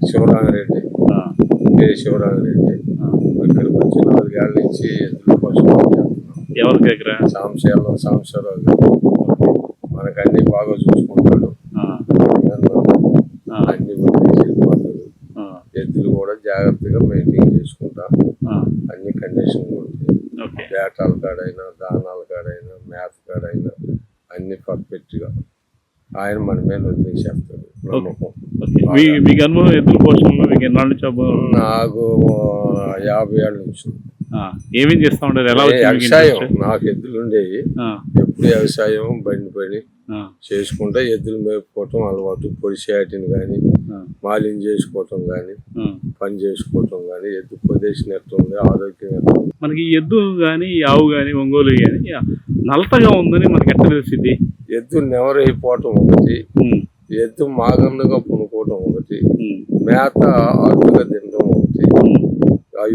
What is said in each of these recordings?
Sivarama Reddy K Sivarama Reddy. ఇక్కడికి వచ్చి నాలుగేళ్ళ నుంచి ఎద్దుల కోసం చేస్తున్నాం ఎవరి దగ్గర? సాంశయాలు సాంశరావు గారు. మనకు అన్ని బాగా చూసుకుంటాడు. అన్ని వదిలేసి ఎద్దులు కూడా జాగ్రత్తగా మెయింటైన్ చేసుకుంటా. అన్ని కండిషన్ ఉంటాయి. డేటాల కాడైనా దానాల కాడైనా మ్యాథ్ కాడైనా అన్ని పర్ఫెక్ట్గా. ఆయన మన మీద వదిలేసేస్తాడు. మీకు అనుభవం ఎద్దుల పోషణలో మీకు ఎన్నాళ్ళ నుంచి అనుభవం నాకు యాభై ఏళ్ళ నుంచి. ఏమేం చేస్తా ఉంటారు ఎలా వ్యవసాయం? నాకు ఎద్దులు ఉండేవి. ఎప్పుడు వ్యవసాయం బండి పని చేసుకుంటా ఎద్దులు మేపుకోవటం అలవాటు. పొడిసేయటం కానీ మాలిన్ చేసుకోవటం కానీ. పని చేసుకోవటం కానీ ఎద్దు పొదేసిన ఎట్టుంది ఆరోగ్యం. మనకి ఎద్దు కానీ ఆవు కానీ ఒంగోలు కానీ నలతగా ఉందని మనకి ఎట్లా తెలిసింది ఎద్దు నెవరైపోవటం ఒకటి. ఎద్దు మాగన్నుగా పునుకోవటం ఒకటి మేత అడ్డుగా తినడం ఒకటి.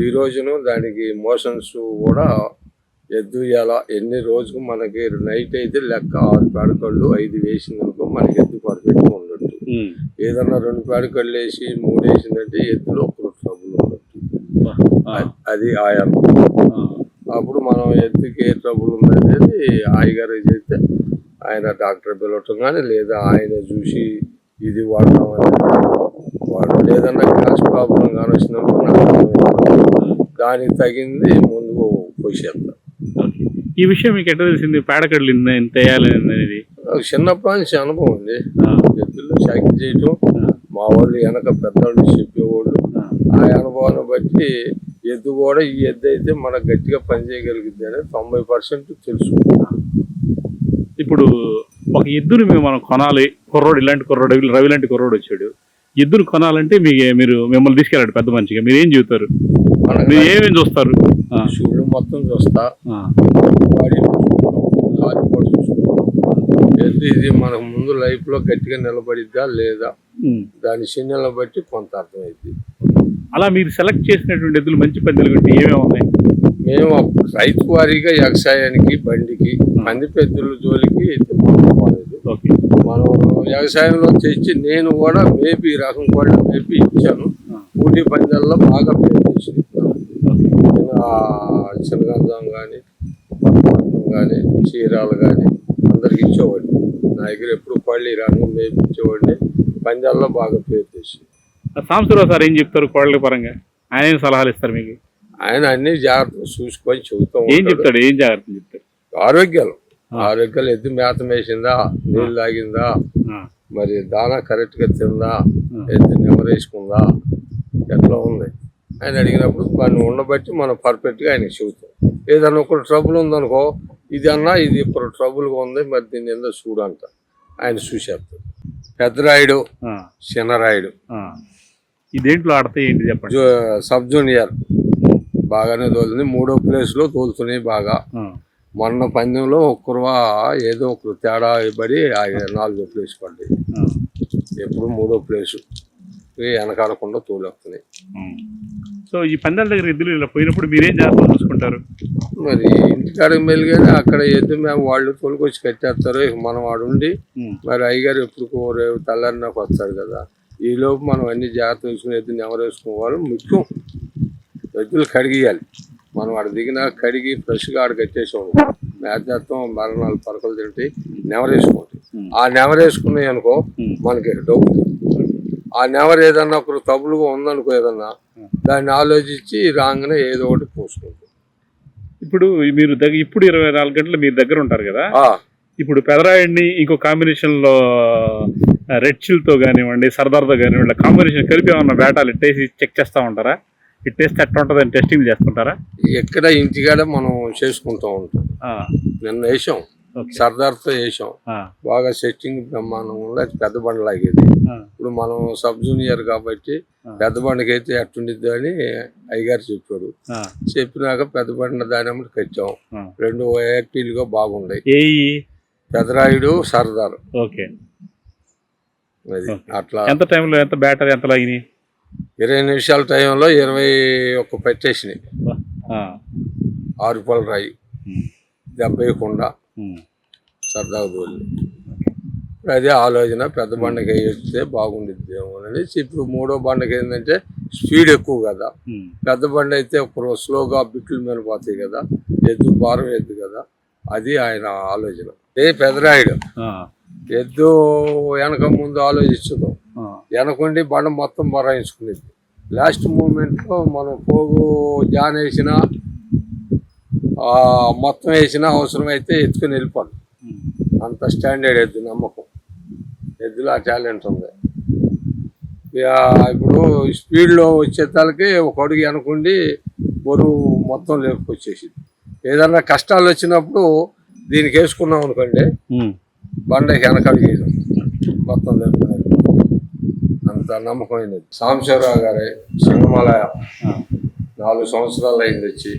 ఈ రోజును దానికి మోషన్స్ కూడా ఎద్దు ఎలా ఎన్ని రోజుకు మనకి నైట్ అయితే లెక్క ఆరు పేడకళ్ళు ఐదు వేసిందనుకో మనకి ఎద్దు పర్ఫెక్ట్గా ఉండొచ్చు. ఏదన్నా రెండు పేడకళ్ళు వేసి మూడు వేసిందంటే ఎద్దులో ఒక ట్రబుల్ ఉండొచ్చు. అది ఆయా అప్పుడు మనం ఎద్దుకి ఏ ట్రబుల్ ఉందనేది ఆయగారు చెప్తే ఆయన డాక్టర్ పిలవటం కానీ లేదా ఆయన చూసి ఇది వాడతామని వాడు లేదన్నా గ్యాస్ ప్రాబ్లం కానీ వచ్చినప్పుడు నాకు. దానికి తగింది ముందు ఓకే. ఈ విషయం మీకు ఎట్లా తెలిసింది? పేడకడలు అనేది నాకు చిన్నప్పటి నుంచి అనుభవం ఉంది. ఎద్దుల్లో సైకిల్ చేయటం మా వాళ్ళు వెనక పెద్దవాళ్ళు చెప్పేవాళ్ళు. ఆ, అనుభవాన్ని బట్టి ఎద్దు కూడా ఈ ఎద్దు అయితే మనకు గట్టిగా పని చేయగలిగింది అనేది తొంభై పర్సెంట్ తెలుసు. ఇప్పుడు ఒక ఎద్దుని మేము మనం కొనాలి కుర్రోడు ఇలాంటి కుర్రోడు రవి లాంటి కుర్రోడు వచ్చాడు. ఎద్దును కొనాలంటే మీ మీరు మిమ్మల్ని తీసుకెళ్ళాడు పెద్ద మనిషిగా. మీరు ఏం చెబుతారు? మీరు ఏమేమి చూస్తారు? చూడు మొత్తం చూస్తా. ఎద్దు ఇది మనకు ముందు లైఫ్లో గట్టిగా నిలబడిద్దా లేదా. దాని చిన్నెలను బట్టి కొంత అర్థమైంది అలా మీరు సెలెక్ట్ చేసినటువంటి ఎద్దులు మంచి పెద్దలు ఏమేమి ఉన్నాయి? మేము అప్పుడు రైతు వారీగా వ్యవసాయానికి బండికి పంది పెద్దల జోలికి అయితే పోలేదు. మనం వ్యవసాయంలో తెచ్చి నేను కూడా మేపి ఈ రకం కూడా మేపి ఇచ్చాను. ఆ, ఊటి పందాల్లో బాగా పేరు తెచ్చింది ఓకే. చిన్నగంధం కానీ కానీ చీరాలు కానీ అందరికి ఇచ్చేవాడిని. నా దగ్గర ఎప్పుడు పళ్ళి రంగు మేపి ఇచ్చేవాడిని. పందాల్లో బాగా పేరు తెచ్చింది సాంబశివరావు సార్ ఏం చెప్తారు కోళ్ళ పరంగా? ఆయన సలహాలు ఇస్తారు మీకు? ఆయన అన్ని జాగ్రత్తగా చూసుకొని చెబుతూ ఏం చెప్తాడు? ఏం జాగ్రత్తలు చెప్తారు ఆరోగ్యాలు. ఆరోగ్యాలు. ఎద్దు మేత వేసిందా నీళ్ళు తాగిందా? మరి దానా కరెక్ట్గా తిందా. ఎద్దు నెమరేసుకుందా ఎట్లా ఉంది? ఆయన అడిగినప్పుడు దాన్ని ఉండబట్టి మనం పర్ఫెక్ట్గా ఆయనకి చెబుతాం. ఏదన్నా ఒక ట్రబుల్ ఉందనుకో ఇది అన్నా ఇది ఇప్పుడు trouble గా ఉంది మరి దీన్ని ఏందో చూడంట ఆయన చూసేస్తాడు. పెద్దరాయుడు చిన్నరాయుడు. ఆ. ఈ దేంట్లో ఆడతాయి ఏంటి చెప్పండి? Sub junior. బాగానే తోలుతుంది. మూడో ప్లేస్లో తోలుతున్నాయి బాగా. మొన్న పందెంలో ఒక్కరువా ఏదో ఒకరు తేడా పడి నాలుగో ప్లేస్ పడ్డాయి ఎప్పుడు మూడో ప్లేసు. వెనకాడకుండా తోలేస్తున్నాయి. సో ఈ పందాల దగ్గర ఎద్దులు ఇలా పోయినప్పుడు మీరేం జాగ్రత్తలు చూసుకుంటారు? మరి ఇంటికాడకి మెలిగానే అక్కడ ఎద్దు మేము వాళ్ళు తోలుకొచ్చి కట్టేస్తారు. ఇక మనం వాడు ఉండి ఉమ్, మరి అయ్యగారు ఎప్పుడు రేపు తెల్లారినాక వస్తారు కదా. ఈ లోపు మనం అన్ని జాగ్రత్త తీసుకుని ఎద్దుని ఎవరు వేసుకోవాలి ముఖ్యం. ఎద్దులు కడిగియాలి. మనం వాడు దిగినా కడిగి ఫ్రెష్గా ఆడ కట్టేసాం మేతత్వం మరణాలు పరకలు తింటే నెవరేసుకోండి. ఆ నెవరేసుకున్నాయి అనుకో. మనకి డబ్బు ఆ నెవరు ఏదన్నా ఒకరు తప్పులుగా ఉందనుకో ఏదన్నా దాన్ని ఆలోచించి రాగానే ఏదో ఒకటి పోసుకుంటాం. ఇప్పుడు మీరు దగ్గర ఇప్పుడు ఇరవై నాలుగు గంటలు మీరు దగ్గర ఉంటారు కదా? ఇప్పుడు పెదరాయుడిని ఇంకో కాంబినేషన్లో రెడ్ చిల్తో కానివ్వండి సర్దార్తో కానివ్వండి కాంబినేషన్ కలిపి ఏమన్నా వేటాలు ఇట్టేసి చెక్ చేస్తా ఉంటారా? ఇట్టేస్తే ఎట్లా ఉంటుందని టెస్టింగ్ చేసుకుంటారా? ఎక్కడ ఇంటికాడ మనం చేసుకుంటూ ఉంటాం. నిన్న వేసాం. సర్దార్తో వేసాం. బాగా సెట్టింగ్ బ్రహ్మాండం ఉంది అది పెద్ద బండి లాగేది ఇప్పుడు మనం సబ్ జూనియర్ కాబట్టి. పెద్ద బండికి అయితే ఎట్టుండిద్ది అని అయ్యగారు చెప్పాడు చెప్పినాక పెద్ద బండి దాని కట్టాం. రెండు బాగున్నాయి ఏఈ పెదరాయుడు సర్దార్. ఓకే. అది ఓకే. అట్లా. ఎంత టైంలో ఎంత బ్యాటరీ ఎంత లాగినాయి ఇరవై నిమిషాల టైంలో ఇరవై ఒక్క పెట్టేసినాయి. ఆరు పళ్ళు రాయి. డెబ్బై కుండ. సరదాగా తోలి అదే ఆలోచన పెద్ద బండకి వేస్తే బాగుండిద్దేమో అనేసి ఇప్పుడు మూడో బండకి ఏంటంటే స్పీడ్ ఎక్కువ కదా. పెద్ద బండి అయితే ఒక స్లోగా బిట్లు మీద పోతాయి కదా. ఎద్దు భారం ఎద్దు కదా. అది ఆయన ఆలోచన. ఏ పెదరాయుడు. ఎద్దు వెనక ముందు ఆలోచించదు వెనకుండి బండ మొత్తం బరాయించుకునేది. లాస్ట్ మూమెంట్లో మనం పోగు జాన్ వేసినా మొత్తం వేసినా అవసరం అయితే ఎత్తుకుని వెళ్ళిపోదు ఉమ్. అంత స్టాండర్డ్ ఎద్దు నమ్మకం. ఎద్దులో ఆ టాలెంట్ ఉంది. ఇప్పుడు స్పీడ్లో వచ్చే తలకి ఒక అడుగు వెనకుండి బరువు మొత్తం లేపుకొచ్చేసింది. ఏదన్నా కష్టాలు వచ్చినప్పుడు దీనికి వేసుకున్నాం అనుకోండి. బండ వెనకడుగు వేయడం మొత్తం లేపుకునేది అంత నమ్మకమైనది సాంబశివరావు గారి సింగమాలయ. నాలుగు సంవత్సరాలు అయింది వచ్చి.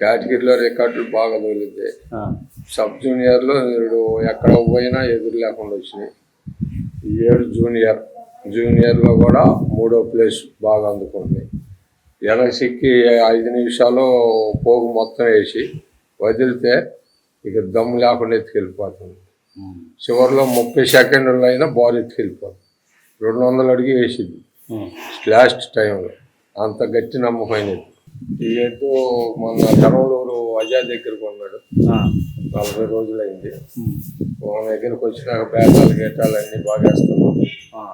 కేటగిరీలో రికార్డులు బాగా తోలింది. సబ్ జూనియర్లో వీడు ఎక్కడ పోయినా ఎదురు లేకుండా వచ్చినాయి. ఏడు జూనియర్. జూనియర్లో కూడా మూడో ప్లేస్ బాగా అందుకుంది. ఎనసిక్కి ఐదు నిమిషాలు పోగు మొత్తం వేసి వదిలితే ఇక దమ్ము లేకుండా ఎత్తుకెళ్ళిపోతుంది. చివరిలో ముప్పై సెకండ్లు అయినా బాల్ ఎత్తుకెళ్ళిపోతుంది. రెండు వందలు అడిగి వేసింది. లాస్ట్ టైంలో. అంత గట్టి నమ్మకమైనది. ఎద్దు మొన్న కరవలూరు అజయ్ దగ్గర కొన్నాడు. ఆ, నలభై రోజులైంది. మన దగ్గరకు వచ్చినాక బేతాలు గేటాలు అన్ని బాగా వేస్తున్నాం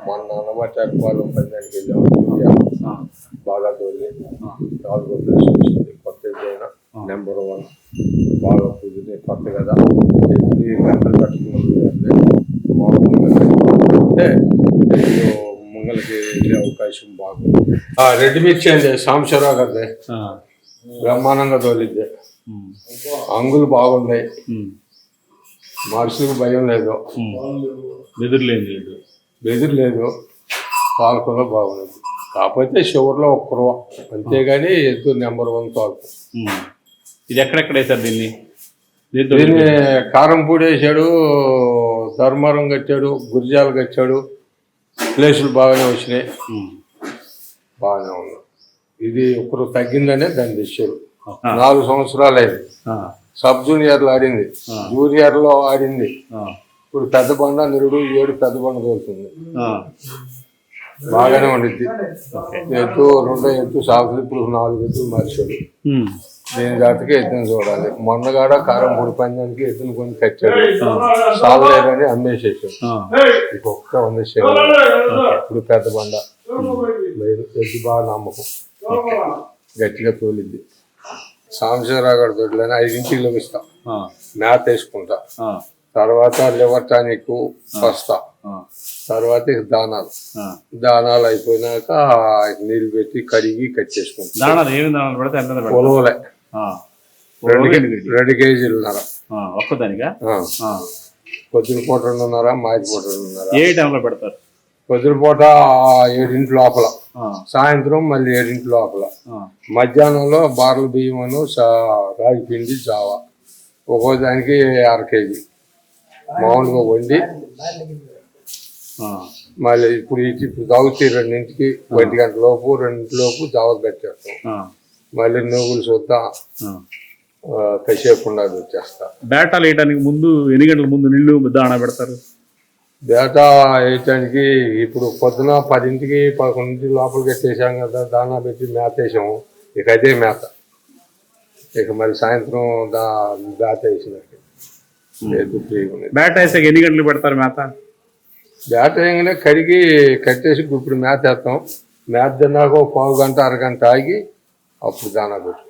మొన్న అన్నమాట పాలు పందానికి వెళ్ళాము బాగా తోలి. నాలుగో ప్లేస్ వచ్చింది. కొత్త ఎద్దైనా నెంబర్ వన్. బాగా కుదిరి కొత్త కదా. గంటలు కట్టుకున్నది మామూలుగా అంటే ఎద్దు ముంగలకి వెళ్ళే అవకాశం బాగుంది. ఆ, రెడ్ మిర్చి అండి సాంబశివరావు గారిది. బ్రహ్మాండంగా తోలిద్ది. అంగులు బాగున్నాయి. మనుషులకు భయం లేదు. బెదిరిలేదు లేదు బెదిరి లేదు. పాలకులో బాగున్నది కాకపోతే చివరిలో ఒక కురవ అంతేగాని ఎద్దు నెంబర్ వన్ తోలుకు ఉమ్. ఇది ఎక్కడెక్కడ వేశారు దీన్ని? దీన్ని కారంపూడి వేసాడు ధర్మవరం కట్టాడు గురిజాలు కట్టాడు. ప్లేసులు బాగానే వచ్చినాయి. బాగానే ఉన్నాయి. ఇది ఒకరు తగ్గిందనే తెచ్చారు. ఆ, నాలుగు సంవత్సరాలు అయింది. సబ్ జూనియర్లో ఆడింది. జూనియర్లో ఆడింది. ఇప్పుడు పెద్ద బండ నిరుడు ఏడు పెద్ద బండ ఆ. బాగానే ఉండిద్ది. ఎత్తు రెండో ఎత్తు సాగులు ఇప్పుడు నాలుగు ఎత్తులు మార్చాడు. దీని జాతికి ఎత్తుని చూడాలి మొన్నగాడ కారం పొడి పందానికి ఎత్తుని కొని కట్టాడు సాగలేదని అమ్మేసేసాడు. ఇంకొక వంద ఇప్పుడు పెద్ద బండ లేదు ఎద్దు బాగా నమ్మకం గట్టిగా తోలిద్ది సాంబశివరావు గారి దొడ్లని ఐదింటికి లభిస్తా. మేత వేసుకుంటా. తర్వాత లివర్ టానిక్ వస్తా. తర్వాత దానాలు. దానాలు అయిపోయినాక నీళ్ళు పెట్టి కడిగి కట్టేసుకుంటాం దానాలు ఏమి రెండు కేజీలున్నర ఒక్కదానిగా. పొద్దున పూట రెండున్నర మాది పూట రెండున్నర. ఏ టైంలో పెడతారు? పొద్దున పూట ఏడింటి లోపల. సాయంత్రం మళ్ళీ ఏడింటి లోపల. మధ్యాహ్నంలో బార్ల బియ్యమును రాగి పిండి జావ. ఒక్కో దానికి అర కేజీ. మామూలుగా వండి. మళ్ళీ ఇప్పుడు ఇప్పుడు తాగుతాయి రెండింటికి ఒంటి గంట లోపు రెండింటి లోపు జావ పెట్టేస్తాం. మళ్ళీ నువ్వులు చూద్దాం. కసేపు ఉండదు వచ్చేస్తా. బేటాలు వేయడానికి ముందు ఎన్ని గంటల ముందు నీళ్ళు దాణా పెడతారు? డేటా వేయటానికి ఇప్పుడు పొద్దున పదింటికి పదకొండింటి లోపల కట్టేసాం కదా దానా పెట్టి మేత వేసాము ఇక అదే మేత. ఇక మరి సాయంత్రం దా మేత వేసినట్టు. బేట వేసాక ఎన్ని గంటలు పెడతారు మేత? మేత వేయగానే కడిగి కట్టేసి ఇప్పుడు మేత వేస్తాం. మేత తిన్నాక పావు గంట అరగంట ఆగి అప్పుడు దానా పెట్టుకుంటాం